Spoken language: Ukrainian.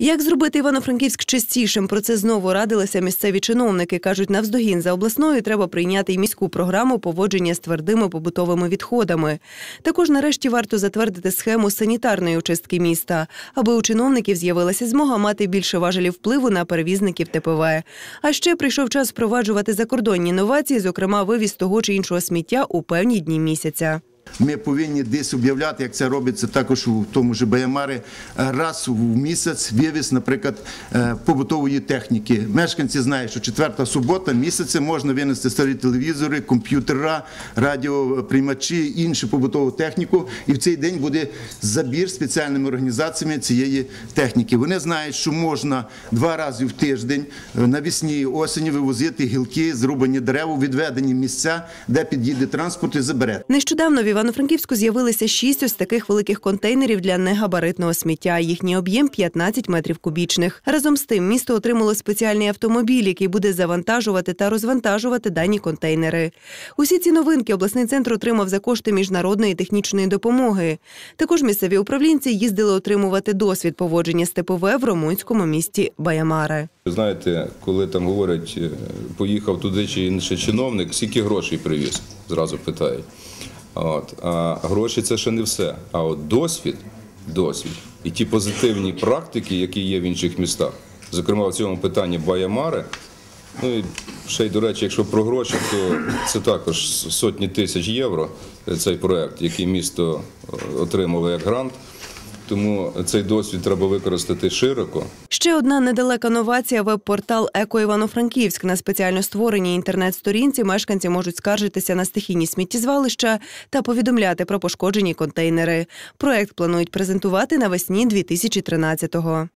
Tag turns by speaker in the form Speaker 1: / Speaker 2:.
Speaker 1: Як зробити Івано-Франківськ чистішим? Про це знову радилися місцеві чиновники. кажуть, навздогін за обласною треба прийняти й міську програму поводження з твердими побутовими відходами. Також нарешті варто затвердити схему санітарної очистки міста, аби у чиновників з'явилася змога мати більше важелів впливу на перевізників ТПВ. А ще прийшов час впроваджувати закордонні новації, зокрема вивіз того чи іншого сміття у певні дні місяця.
Speaker 2: Ми повинні десь об'являти, як це робиться також у тому ж Баямари, раз в місяць вивіз, наприклад, е, побутової техніки. Мешканці знають, що четверта субота місяця можна винести старі телевізори, комп'ютера, радіоприймачі, іншу побутову техніку. І в цей день буде забір спеціальними організаціями цієї техніки. Вони знають, що можна два рази в тиждень е, навесні осені вивозити гілки, зрубані дерева, відведені місця, де під'їде транспорт і забере.
Speaker 1: Нещодавно Івано-Франківську з'явилися шість ось таких великих контейнерів для негабаритного сміття. Їхній об'єм 15 метрів кубічних. Разом з тим, місто отримало спеціальний автомобіль, який буде завантажувати та розвантажувати дані контейнери. Усі ці новинки обласний центр отримав за кошти міжнародної технічної допомоги. Також місцеві управлінці їздили отримувати досвід поводження з ТПВ в румунському місті Баямаре.
Speaker 3: Знаєте, коли там говорять, е, поїхав туди чи інший чиновник, скільки грошей привіз, зразу питають. От. А гроші це ще не все. А от досвід, досвід і ті позитивні практики, які є в інших містах, зокрема в цьому питанні Баямари. Ну і ще й до речі, якщо про гроші, то це також сотні тисяч євро. е, Цей проект, який місто е, отримало як грант. Тому цей досвід треба використати широко.
Speaker 1: Ще одна недалека новація – веб-портал Еко Івано-Франківськ. На спеціально створеній інтернет-сторінці мешканці можуть скаржитися на стихійні сміттєзвалища та повідомляти про пошкоджені контейнери. Проект планують презентувати навесні 2013-го.